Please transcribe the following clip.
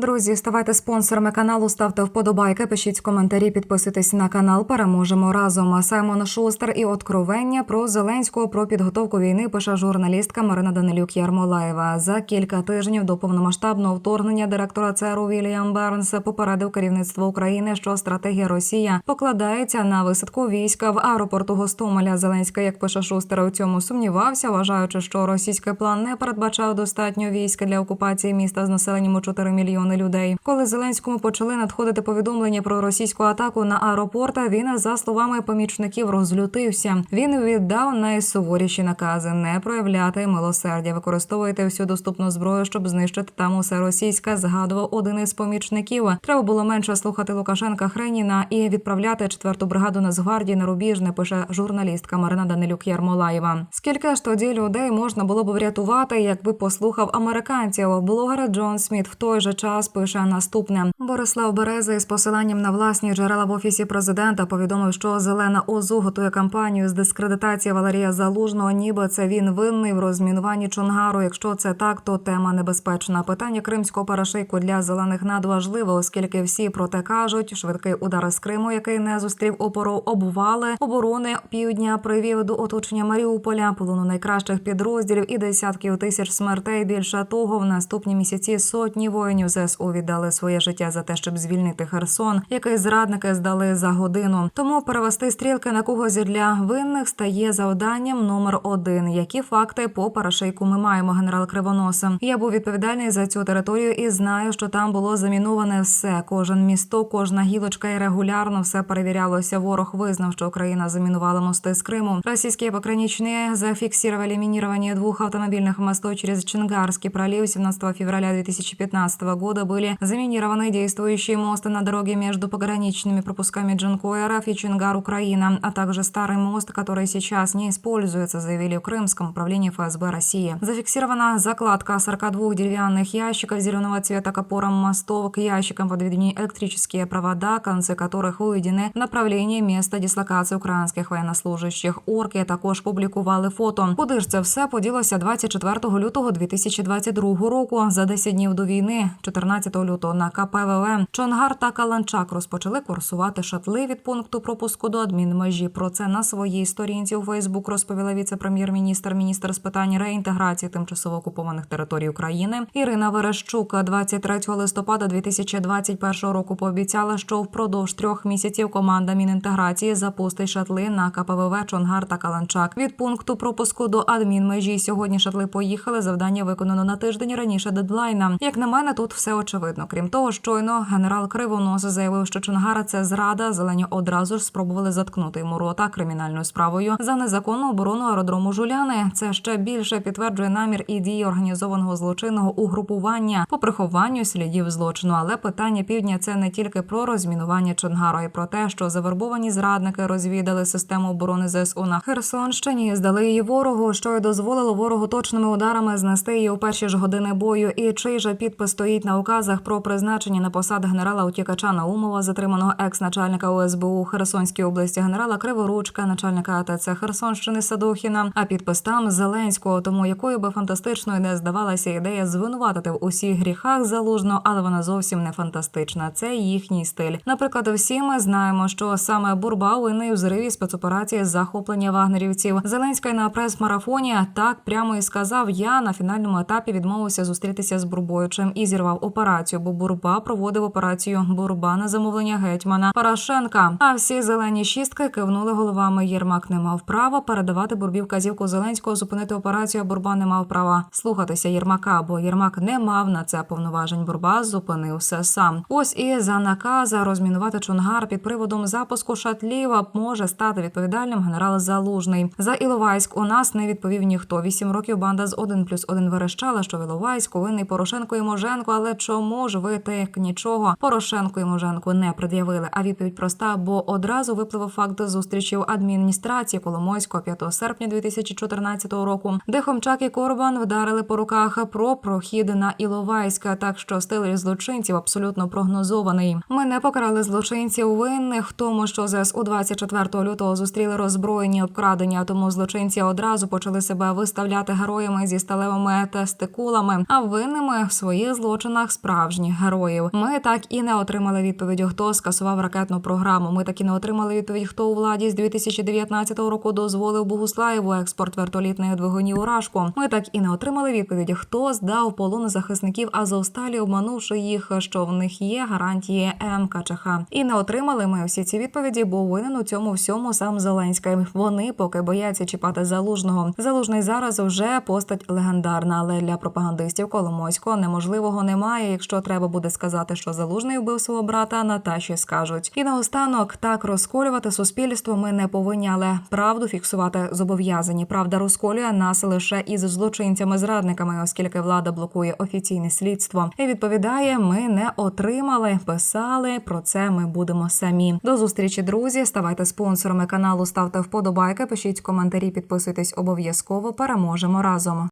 Друзі, ставайте спонсорами каналу, ставте вподобайки, пишіть коментарі, підписуйтесь на канал. Переможемо разом. Саймон Шустер і откровення про Зеленського про підготовку війни пише журналістка Марина Данилюк Ярмолаєва. За кілька тижнів до повномасштабного вторгнення директора ЦРУ Вільям Бернс попередив керівництво України, що стратегія Росія покладається на висадку війська в аеропорту Гостомеля. Зеленська, як пише Шустер, у цьому сумнівався, вважаючи, що російський план не передбачав достатньо війська для окупації міста з населенням у 4 мільйони людей. Коли Зеленському почали надходити повідомлення про російську атаку на аеропорт, він за словами помічників розлютився. Він віддав найсуворіші накази не проявляти милосердя, використовуйте всю доступну зброю, щоб знищити там усе російське. Згадував один із помічників. Треба було менше слухати Лукашенка Хреніна і відправляти четверту бригаду Нацгвардії на рубіжне. Пише журналістка Марина Данилюк Ярмолаєва. Скільки ж тоді людей можна було б врятувати, якби послухав американців? Блогер Джон Сміт в той же час пише наступне. Борислав Береза із посиланням на власні джерела в офісі президента повідомив, що зелена ОЗУ готує кампанію з дискредитації Валерія Залужного, ніби це він винний в розмінуванні Чонгару. Якщо це так, то тема небезпечна. Питання кримського парашийку для зелених надважливе, оскільки всі про те кажуть. Швидкий удар з Криму, який не зустрів опору, обвали оборони півдня, привів до оточення Маріуполя, полону найкращих підрозділів і десятків тисяч смертей. Більше того, в наступні місяці сотні воїнів ЗСУ віддали своє життя за те, щоб звільнити Херсон, який зрадники здали за годину. Тому перевести стрілки на когось для винних стає завданням номер один. Які факти по парашейку ми маємо, генерал Кривоноса? Я був відповідальний за цю територію і знаю, що там було заміноване все. Кожен місто, кожна гілочка і регулярно все перевірялося. Ворог визнав, що Україна замінувала мости з Криму. Російські пограничные зафиксировали минирование двух автомобильных мостов через Чингарский пролив 17 февраля 2015 года были заминированы действующие мосты на дороге между пограничными пропусками Джанкой РФ и Чингар Украина, а также старый мост, который сейчас не используется, заявили в Крымском управлении ФСБ России. Зафиксирована закладка 42 деревянных ящиков зеленого цвета к опорам мостов, к ящикам подведены электрические провода, концы которых выведены в направлении места дислокації українських воєннослужащих. Орки також публікували фото. Куди ж це все поділося 24 лютого 2022 року? За 10 днів до війни, 14 лютого, на КПВВ Чонгар та Каланчак розпочали курсувати шатли від пункту пропуску до адмінмежі. Про це на своїй сторінці у Фейсбук розповіла віце-прем'єр-міністр, міністр з питань реінтеграції тимчасово окупованих територій України Ірина Верещук 23 листопада 2021 року пообіцяла, що впродовж трьох місяців команда Мінінтеграції запустить шатли на КПВВ Чонгар та Каланчак. Від пункту пропуску до адмінмежі сьогодні шатли поїхали. Завдання виконано на тиждень раніше дедлайна. Як на мене, тут все очевидно. Крім того, щойно генерал Кривонос заявив, що Чонгара це зрада. Зелені одразу ж спробували заткнути йому рота кримінальною справою за незаконну оборону аеродрому Жуляни. Це ще більше підтверджує намір і дії організованого злочинного угрупування по прихованню слідів злочину. Але питання півдня це не тільки про розмінування Чонгару, а про те, що завербовані зрадники розвідали систему оборони ЗСУ на Херсонщині, здали її ворогу, що й дозволило ворогу точними ударами знести її у перші ж години бою. І чий же підпис стоїть на указах про призначення на посаду генерала утікача Наумова, затриманого екс-начальника ОСБУ Херсонській області, генерала Криворучка, начальника АТЦ Херсонщини Садохіна. А підпис там Зеленського. Тому якою би фантастичною не здавалася ідея звинуватити в усіх гріхах залужно, але вона зовсім не фантастична. Це їхній стиль. Наприклад, всі ми знаємо, що саме Бурба винний у зриві спецоперації захоплення вагнерівців. Зеленський на прес-марафоні так прямо і сказав: Я на фінальному етапі відмовився зустрітися з Бурбою, чим і зірвав операцію, бо Бурба проводив операцію Бурба на замовлення гетьмана Порошенка. А всі зелені шістки кивнули головами. Єрмак не мав права передавати Бурбі вказівку Зеленського зупинити операцію. Бурба не мав права слухатися Єрмака, бо Єрмак не мав на це повноважень. Бурба зупинив все сам. Ось і за наказа розмінувати Чонгар під приводом запуску шатлів може стати відповідальним генерал Залужний. За Іловайськ у нас не відповів ніхто. Вісім років банда з 1 плюс 1 верещала, що в Іловайську винний Порошенко і Моженко. Але чому ж ви так нічого Порошенко і Моженко не пред'явили? А відповідь проста, бо одразу випливав факт зустрічі в адміністрації Коломойського 5 серпня 2014 року, де Хомчак і Корбан вдарили по руках про прохід на Іловайська, так що стиль злочинців абсолютно прогнозований. Ми не покарали злочинців винних тому, що ЗСУ 24 лютого зустріли роззброєні обкрадення, тому злочинці одразу почали себе виставляти героями зі сталевими тестикулами, а винними в своїх злочинах очах справжніх героїв. Ми так і не отримали відповіді, хто скасував ракетну програму. Ми так і не отримали відповідь, хто у владі з 2019 року дозволив Богуслаєву експорт вертолітних двигунів Рашку. Ми так і не отримали відповіді, хто здав полон захисників Азовсталі, обманувши їх, що в них є гарантії МКЧХ. І не отримали ми всі ці відповіді, бо винен у цьому всьому сам Зеленський. Вони поки бояться чіпати залужного. Залужний зараз вже постать легендарна, але для пропагандистів Коломойського неможливого немає. Якщо треба буде сказати, що залужний вбив свого брата, Наташі скажуть. І наостанок так розколювати суспільство ми не повинні, але правду фіксувати зобов'язані. Правда розколює нас лише із злочинцями-зрадниками, оскільки влада блокує офіційне слідство. І відповідає, ми не отримали. Писали про це. Ми будемо самі. До зустрічі, друзі. Ставайте спонсорами каналу, ставте вподобайки, пишіть коментарі, підписуйтесь обов'язково. Переможемо разом.